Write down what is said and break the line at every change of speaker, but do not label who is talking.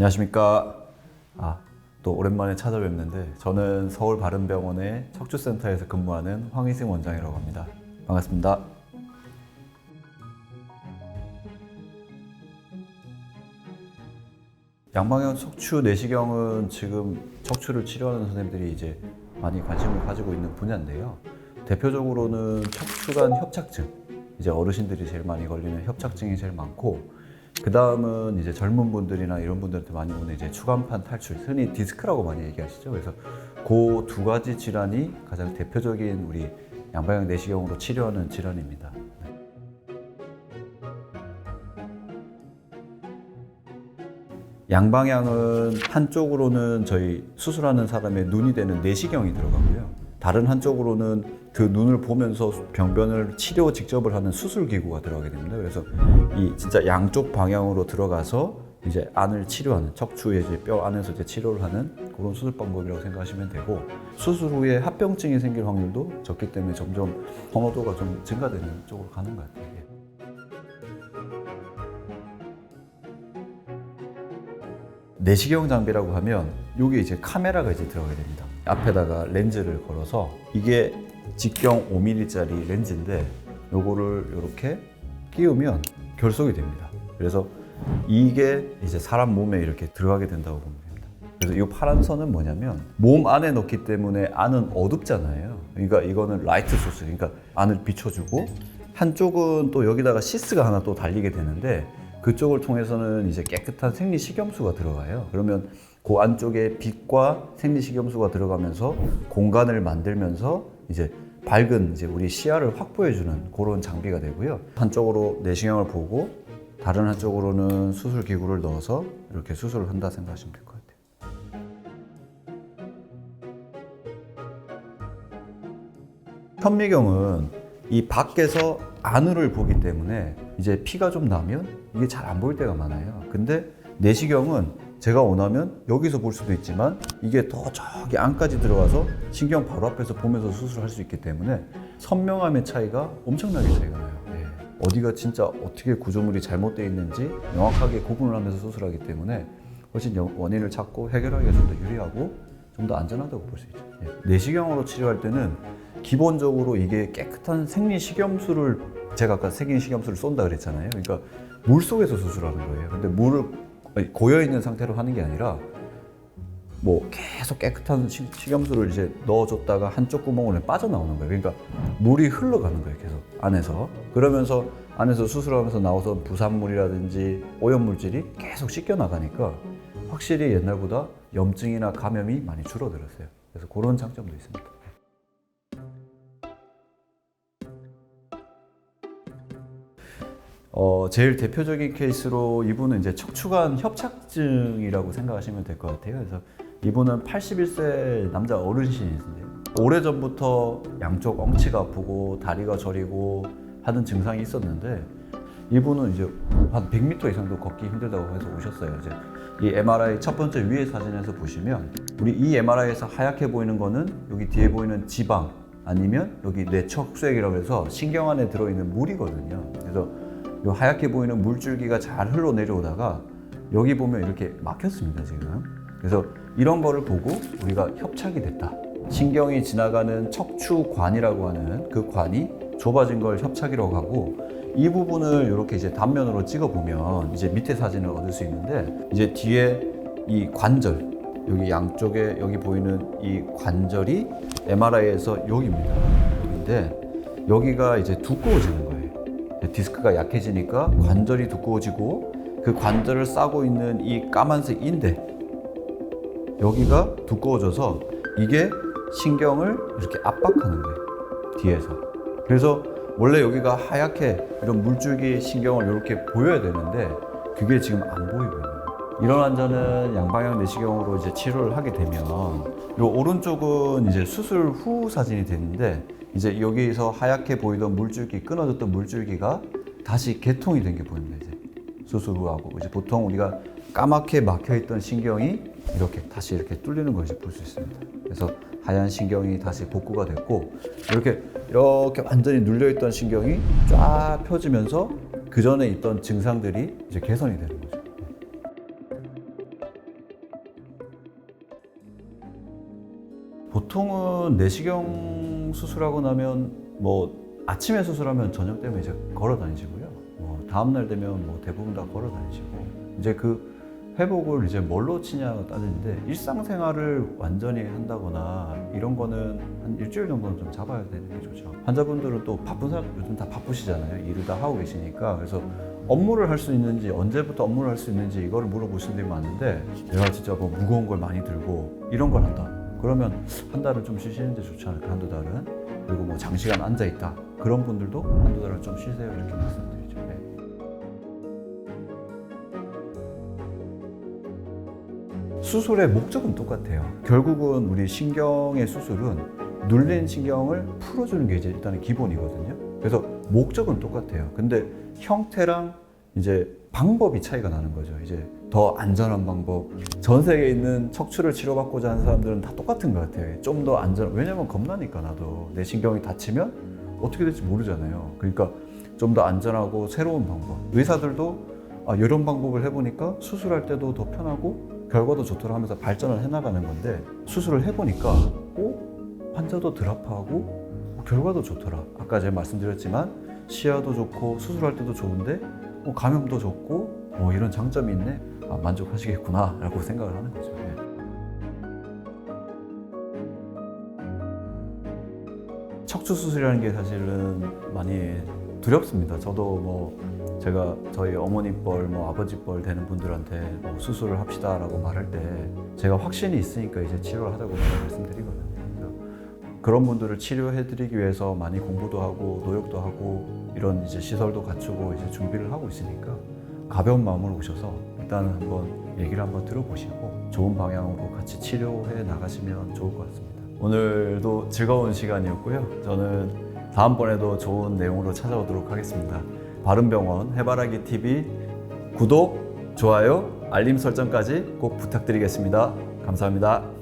안녕하십니까. 아, 또 오랜만에 찾아뵙는데 저는 서울 바른병원의 척추센터에서 근무하는 황희승 원장이라고 합니다. 반갑습니다. 양방향 척추 내시경은 지금 척추를 치료하는 선생님들이 이제 많이 관심을 가지고 있는 분야인데요. 대표적으로는 척추관 협착증, 이제 어르신들이 제일 많이 걸리는 협착증이 제일 많고, 그 다음은 이제 젊은 분들이나 이런 분들한테 많이 오는 이제 추간판 탈출, 흔히 디스크라고 많이 얘기하시죠. 그래서 그 두 가지 질환이 가장 대표적인 우리 양방향 내시경으로 치료하는 질환입니다. 양방향은 한쪽으로는 저희 수술하는 사람의 눈이 되는 내시경이 들어가고요. 다른 한쪽으로는 그 눈을 보면서 병변을 치료 직접을 하는 수술 기구가 들어가게 됩니다. 그래서 이 진짜 양쪽 방향으로 들어가서 이제 안을 치료하는 척추의 이제 뼈 안에서 이제 치료를 하는 그런 수술 방법이라고 생각하시면 되고 수술 후에 합병증이 생길 확률도 적기 때문에 점점 선호도가 좀 증가되는 쪽으로 가는 것 같아요. 예. 내시경 장비라고 하면 여기 이제 카메라가 이제 들어가야 됩니다. 앞에다가 렌즈를 걸어서 이게 직경 5mm짜리 렌즈인데 요거를 이렇게 끼우면 결속이 됩니다. 그래서 이게 이제 사람 몸에 이렇게 들어가게 된다고 보면 됩니다. 그래서 이 파란 선은 뭐냐면 몸 안에 넣기 때문에 안은 어둡잖아요. 그러니까 이거는 라이트 소스, 그러니까 안을 비춰주고 한쪽은 또 여기다가 시스가 하나 또 달리게 되는데 그쪽을 통해서는 이제 깨끗한 생리 식염수가 들어가요. 그러면 그 안쪽에 빛과 생리식염수가 들어가면서 공간을 만들면서 이제 밝은 이제 우리 시야를 확보해주는 그런 장비가 되고요. 한쪽으로 내시경을 보고 다른 한쪽으로는 수술 기구를 넣어서 이렇게 수술을 한다 생각하시면 될 것 같아요. 현미경은 이 밖에서 안을 보기 때문에 이제 피가 좀 나면 이게 잘 안 보일 때가 많아요. 근데 내시경은 제가 원하면 여기서 볼 수도 있지만 이게 더 저기 안까지 들어가서 신경 바로 앞에서 보면서 수술할 수 있기 때문에 선명함의 차이가 엄청나게 차이가 나요. 예. 어디가 진짜 어떻게 구조물이 잘못되어 있는지 명확하게 구분을 하면서 수술하기 때문에 훨씬 영- 원인을 찾고 해결하기가 좀더 유리하고 좀 더 안전하다고 볼 수 있죠. 예. 내시경으로 치료할 때는 기본적으로 이게 깨끗한 생리식염수를 제가 아까 생리식염수를 쏜다 그랬잖아요. 그러니까 물 속에서 수술하는 거예요. 근데 물을 고여 있는 상태로 하는 게 아니라 뭐 계속 깨끗한 식- 식염수를 이제 넣어줬다가 한쪽 구멍으로 빠져나오는 거예요. 그러니까 물이 흘러가는 거예요, 계속 안에서. 그러면서 안에서 수술하면서 나오던 부산물이라든지 오염물질이 계속 씻겨 나가니까 확실히 옛날보다 염증이나 감염이 많이 줄어들었어요. 그래서 그런 장점도 있습니다. 어, 제일 대표적인 케이스로 이분은 이제 척추관 협착증이라고 생각하시면 될 것 같아요. 그래서 이분은 81세 남자 어르신이신데요. 오래전부터 양쪽 엉치가 아프고 다리가 저리고 하는 증상이 있었는데 이분은 이제 한 100m 이상도 걷기 힘들다고 해서 오셨어요. 이제 이 MRI 첫 번째 위에 사진에서 보시면 우리 이 MRI에서 하얗게 보이는 거는 여기 뒤에 보이는 지방 아니면 여기 뇌척수액이라고 해서 신경 안에 들어있는 물이거든요. 그래서 이 하얗게 보이는 물줄기가 잘 흘러내려오다가 여기 보면 이렇게 막혔습니다 지금. 그래서 이런 거를 보고 우리가 협착이 됐다. 신경이 지나가는 척추관이라고 하는 그 관이 좁아진 걸 협착이라고 하고 이 부분을 이렇게 이제 단면으로 찍어 보면 이제 밑에 사진을 얻을 수 있는데 이제 뒤에 이 관절 여기 양쪽에 여기 보이는 이 관절이 MRI에서 여기입니다. 여기인데 여기가 이제 두꺼워지는 거예요 디스크가 약해지니까 관절이 두꺼워지고 그 관절을 싸고 있는 이 까만색 인대 여기가 두꺼워져서 이게 신경을 이렇게 압박하는 거예요 뒤에서. 그래서 원래 여기가 하얗게 이런 물줄기 신경을 이렇게 보여야 되는데 그게 지금 안 보이고 있는 거예요. 이런 환자는 양방향 내시경으로 이제 치료를 하게 되면 요 오른쪽은 이제 수술 후 사진이 되는데 이제 여기서 하얗게 보이던 물줄기 끊어졌던 물줄기가 다시 개통이 된 게 보입니다. 이제 수술 후하고 이제 보통 우리가 까맣게 막혀있던 신경이 이렇게 다시 이렇게 뚫리는 걸 이제 볼 수 있습니다. 그래서 하얀 신경이 다시 복구가 됐고 이렇게 이렇게 완전히 눌려있던 신경이 쫙 펴지면서 그 전에 있던 증상들이 이제 개선이 되는 거죠. 보통은 내시경 수술하고 나면 뭐 아침에 수술하면 저녁 되면 이제 걸어 다니시고요. 뭐 다음 날 되면 뭐 대부분 다 걸어 다니시고 이제 그 회복을 이제 뭘로 치냐가 따지는데 일상생활을 완전히 한다거나 이런 거는 한 일주일 정도는 좀 잡아야 되는 게 좋죠. 환자분들은 또 바쁜 사람 요즘 다 바쁘시잖아요. 일을 다 하고 계시니까 그래서 업무를 할 수 있는지 언제부터 업무를 할 수 있는지 이거를 물어보시는 분이 많은데 내가 진짜 뭐 무거운 걸 많이 들고 이런 걸 한다. 그러면 한 달은 좀 쉬시는 게 좋지 않을까 한두 달은 그리고 뭐 장시간 앉아 있다 그런 분들도 한두 달은 좀 쉬세요 이렇게 말씀드리죠. 네. 수술의 목적은 똑같아요. 결국은 우리 신경의 수술은 눌린 신경을 풀어주는 게 이제 일단은 기본이거든요. 그래서 목적은 똑같아요. 근데 형태랑 이제 방법이 차이가 나는 거죠. 이제 더 안전한 방법. 전 세계에 있는 척추를 치료받고자 하는 사람들은 다 똑같은 것 같아요. 좀 더 안전. 왜냐면 겁나니까 나도 내 신경이 다치면 어떻게 될지 모르잖아요. 그러니까 좀 더 안전하고 새로운 방법. 의사들도 아, 이런 방법을 해보니까 수술할 때도 더 편하고 결과도 좋더라 하면서 발전을 해나가는 건데 수술을 해보니까 어? 환자도 덜 아파하고 어, 결과도 좋더라. 아까 제가 말씀드렸지만 시야도 좋고 수술할 때도 좋은데 어, 감염도 좋고 어, 이런 장점이 있네. 아, 만족하시겠구나 라고 생각을 하는 거죠. 예. 척추 수술이라는 게 사실은 많이 두렵습니다. 저도 뭐 제가 저희 어머니 뻘, 뭐 아버지 뻘 되는 분들한테 뭐 수술을 합시다라고 말할 때 제가 확신이 있으니까 이제 치료를 하자고 말씀드리거든요. 그런 분들을 치료해드리기 위해서 많이 공부도 하고 노력도 하고 이런 이제 시설도 갖추고 이제 준비를 하고 있으니까 가벼운 마음으로 오셔서 일단은 한번 얘기를 한번 들어보시고 좋은 방향으로 같이 치료해 나가시면 좋을 것 같습니다. 오늘도 즐거운 시간이었고요. 저는 다음번에도 좋은 내용으로 찾아오도록 하겠습니다. 바른병원 해바라기 TV 구독, 좋아요, 알림 설정까지 꼭 부탁드리겠습니다. 감사합니다.